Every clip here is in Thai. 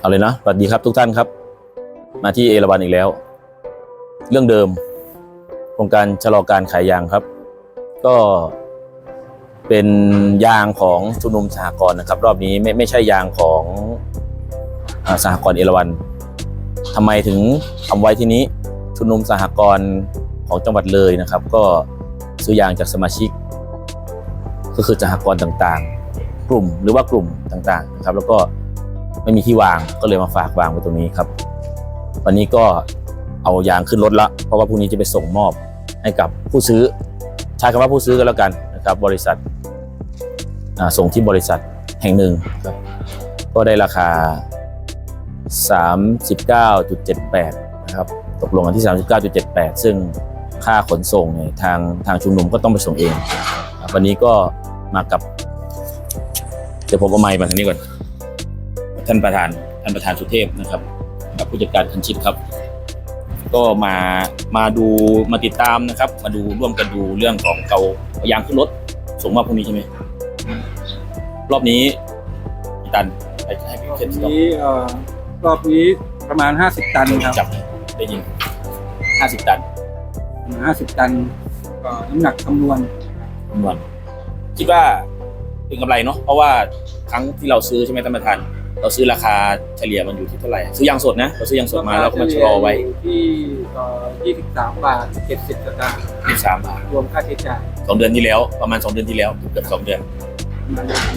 เอาเลยนะสวัสดีครับทุกท่านครับ มาที่เอราวันอีกแล้ว เรื่องเดิมโครงการชะลอการขายยางครับ ก็เป็นยางของชุมนุมสหกรณ์นะครับ รอบนี้ไม่ไม่ใช่ยางของอสหกรณ์เอราวันทำไมถึงทำไว้ที่นี้ชุมนุมสหกรณ์ของจังหวัดเลยนะครับ ก็ซื้อยางจากสมาชิก ก็คือสหกรณ์ต่างๆ กลุ่มหรือว่ากลุ่มต่างๆนะครับ แล้วก็ ไม่มีที่วางก็เลยมาฝากวางไว้ตรงนี้ครับ วันนี้ก็เอายางขึ้นรถละเพราะว่าพรุ่งนี้จะไปส่งมอบให้กับผู้ซื้อใช้คำว่าผู้ซื้อกันแล้วกันนะครับ บริษัทส่งที่บริษัทแห่งหนึ่งครับก็ได้ราคา 39.78 นะครับ ตกลงกันที่ 39.78 ซึ่งค่าขนส่งเนี่ยทางทางชุมนุมก็ต้องไปส่งเอง วันนี้ก็มากับ เดี๋ยวผมเอาไมค์มาทางนี้ก่อน ท่านประธานท่านประธานสุเทพนะครับกับผู้จัดการคันชิดครับ ก็มามาดูมาติดตามนะครับ มาดูร่วมกันดูเรื่องของเกาเอายางขึ้นรถส่งมาพรุ่งนี้ใช่ไหมรอบนี้กี่ตันให้ให้พี่เคนสต็อปนี้เอ่อรอบนี้ประมาณ 50 ตันครับจับได้ยินห้าสิบตันประมาณ50 ตันก็น้ำหนักคำนวณคำนวณคิดว่าเป็นกำไรเนาะเพราะว่าครั้งที่เราซื้อใช่ไหมท่านประธาน เราซื้อราคาเฉลี่ยมันอยู่ที่เท่าไหร่ ซื้อยางสดนะ เราซื้อยางสดมาแล้วก็มาชะลอไว้ยู่ที่เอ่อ23บาท70สตางค์ที่สามบาทรวมค่าใช้จ่ายสองเดือนที่แล้วประมาณสองเดือนที่แล้วเกือบสองเดือน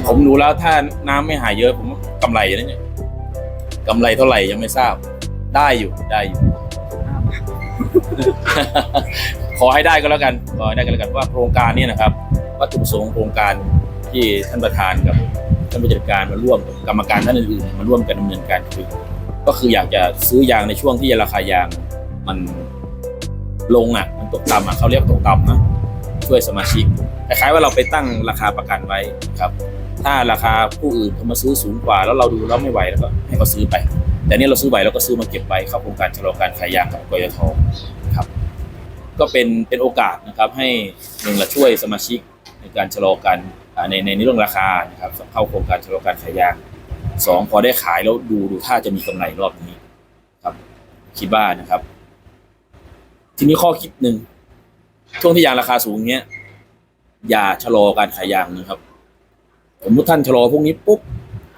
ผมดูแล้วถ้าน้ำไม่หายเยอะผมว่ากำไรนะเนี่ยกำไรเท่าไหร่ยังไม่ทราบ ได้อยู่ได้อยู่ ขอให้ได้ก็แล้วกันขอให้ได้ก็แล้วกันว่าโครงการนี้นะครับวัตถุประสงค์ของโครงการที่ท่านประธานกับ ท่านผู้จัดการมาร่วมกับกรรมการท่านอื่นๆมาร่วมกันดำเนินการคือก็คืออยากจะซื้อยางในช่วงที่ราคายางมันลงอะมันตกต่ำอะเขาเรียกตกต่ำนะช่วยสมาชิกคล้ายๆว่าเราไปตั้งราคาประกันไว้ครับ ถ้าราคาผู้อื่นเขามาซื้อสูงกว่า แล้วเราดูแล้วไม่ไหวแล้วก็ให้เขาซื้อไป แต่นี่เราซื้อไหวเราก็ซื้อมาเก็บไว้เข้าโครงการชะลอการขายยางกับกยทครับ ก็เป็นเป็นโอกาสนะครับ ให้หนึ่งละช่วยสมาชิกในการชะลอการ ในในในเรื่องราคานะครับเข้าโครงการชะลอการขายยางสองพอได้ขายแล้วดูดูท่าจะมีกำไรรอบนี้ครับ คิดว่านะครับ ทีนี้ข้อคิดหนึ่งช่วงที่ยางราคาสูงเนี้ยอย่าชะลอการขายยางนะครับสมมติท่านชะลอพวกนี้ปุ๊บ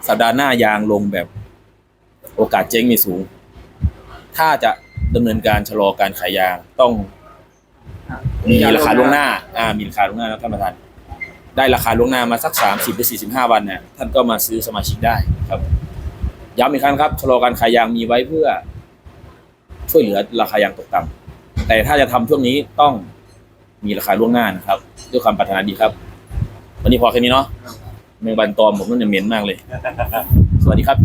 สัปดาห์หน้ายางลงแบบโอกาสเจ๊งมีสูง ถ้าจะดำเนินการชะลอการขายยางต้องมีราคาล่วงหน้า อ่ามีราคาล่วงหน้านะท่านประธาน ได้ราคาล่วงหน้ามาสักสามสิบหรือสี่สิบห้าวันเนี่ยท่านก็มาซื้อสมาชิกได้ครับย้ำอีกครั้งครับชะลอการขายยางมีไว้เพื่อ ช่วยเหลือราคายางตกต่ำแต่ถ้าจะทำช่วงนี้ต้องมีราคาล่วงหน้านะครับ ด้วยความปรารถนาดีครับ วันนี้พอแค่นี้เนาะเมงบันตอมผมนั่นจะเหม็นมากเลย สวัสดีครับ